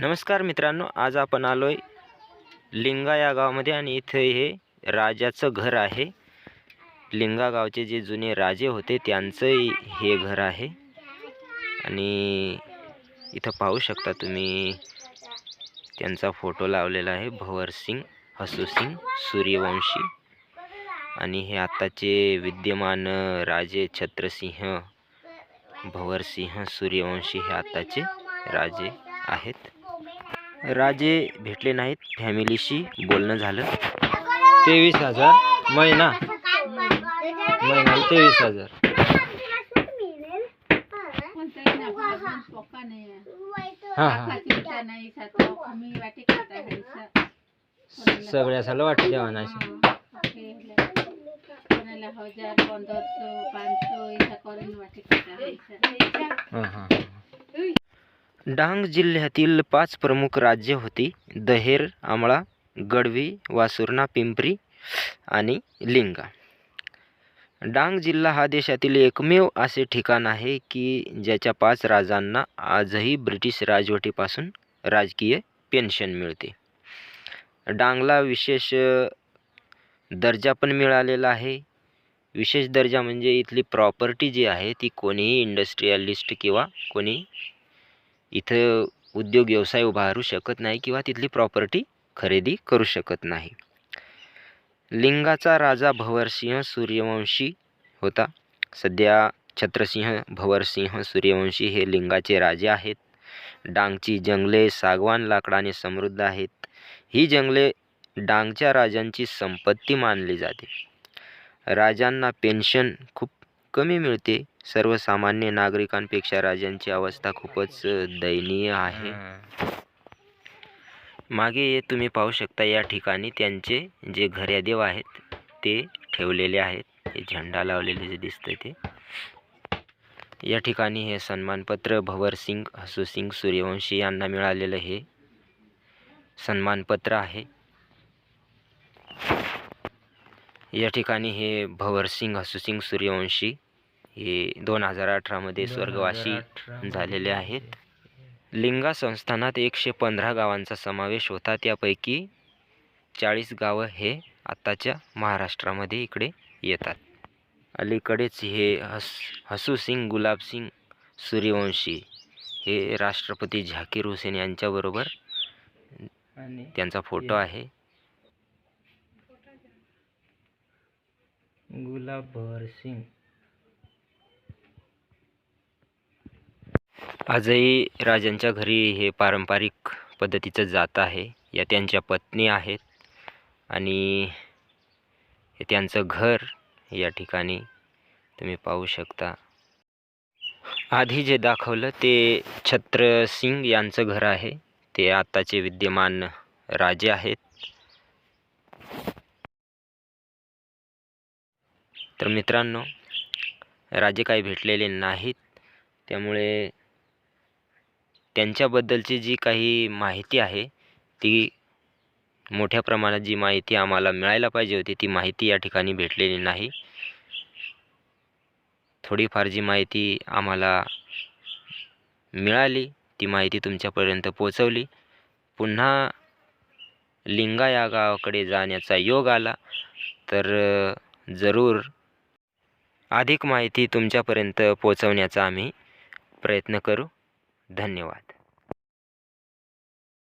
नमस्कार मित्रांनो आज आपण आलोय लिंगा या गावामध्ये आणि इथे हे राजाचं घर आहे. लिंगा गावचे जे जुने राजे होते त्यांचं हे घर आहे. आणि इथं पाहू शकता तुम्ही त्यांचा फोटो लावलेला आहे भवरसिंग हसूसिंग सूर्यवंशी. आणि हे आत्ताचे विद्यमान राजे छत्रसिंह भवरसिंह सूर्यवंशी हे आत्ताचे राजे आहेत. राजे भेटले नाहीत. फॅमिलीशी बोलणं झालं. तेवीस हजार महिना. महिन्याला तेवीस हजार. हां हां. सगळ्या साला वाटते देवाना कोणाला हजार पंधरशो पाचशो वाटे खाता आहे डांग जिल्ह्यातील पाच प्रमुख राज्ये होती. दहेर आमळा गडवी वासुर्णा पिंपरी आणि लिंगा. डांग जिल्हा हा देशातील एकमेव असे ठिकाण आहे की ज्याच्या पाच राजांना आजही ब्रिटिश राजवटीपासून राजकीय पेन्शन मिळते. डांगला विशेष दर्जा पण मिळालेला आहे. विशेष दर्जा म्हणजे इथली प्रॉपर्टी जी आहे ती कोणीही इंडस्ट्रियलिस्ट किंवा कोणी इथं उद्योग व्यवसाय उभारू शकत नाही किंवा तिथली प्रॉपर्टी खरेदी करू शकत नाही. लिंगाचा राजा भवरसिंह सूर्यवंशी होता. सध्या छत्रसिंह भवरसिंह सूर्यवंशी हे लिंगाचे राजे आहेत. डांगची जंगले सागवान लाकडाने समृद्ध आहेत. ही जंगले डांगच्या राजांची संपत्ती मानली जाते. राजांना पेन्शन खूप कमी मिळते. सर्वसामान्य नागरिकांपेक्षा राजांची अवस्था खूपच दयनीय आहे. मागे हे तुम्ही पाहू शकता या ठिकाणी त्यांचे जे घर्यादेव आहेत ते ठेवलेले आहेत. हे झेंडा लावलेले जे दिसतंय ते. या ठिकाणी हे सन्मानपत्र भवरसिंग हसूसिंग सूर्यवंशी यांना मिळालेलं हे सन्मानपत्र आहे. या ठिकाणी हे भवरसिंग हसूसिंग सूर्यवंशी हे दोन हजार अठरामध्ये स्वर्गवासी झालेले आहेत. लिंगा संस्थानात एकशे पंधरा गावांचा समावेश होता. त्यापैकी चाळीस गावं हे आत्ताच्या महाराष्ट्रामध्ये इकडे येतात. अलीकडेच हे हस हसूसिंग गुलाबसिंग सूर्यवंशी हे राष्ट्रपती झाकीर हुसेन यांच्याबरोबर त्यांचा फोटो आहे. गुलाब सिंग. आजही राजांच्या घरी हे पारंपरिक पद्धतीचं जात आहे. या त्यांच्या पत्नी आहेत आणि हे त्यांचं घर या ठिकाणी तुम्ही पाहू शकता. आधी जे दाखवलं ते छत्रसिंग यांचं घर आहे. ते आत्ताचे विद्यमान राजे आहेत. तर मित्रांनो राजे काही भेटलेले नाहीत. त्यामुळे त्यांच्याबद्दलची जी काही माहिती आहे ती मोठ्या प्रमाणात जी माहिती आम्हाला मिळायला पाहिजे होती ती माहिती या ठिकाणी भेटलेली नाही. थोडीफार जी माहिती आम्हाला मिळाली ती माहिती तुमच्यापर्यंत पोचवली पुन्हा लिंगा या गावाकडे जाण्याचा योग आला तर जरूर अधिक माहिती तुमच्यापर्यंत पोचवण्याचा आम्ही प्रयत्न करू. धन्यवाद.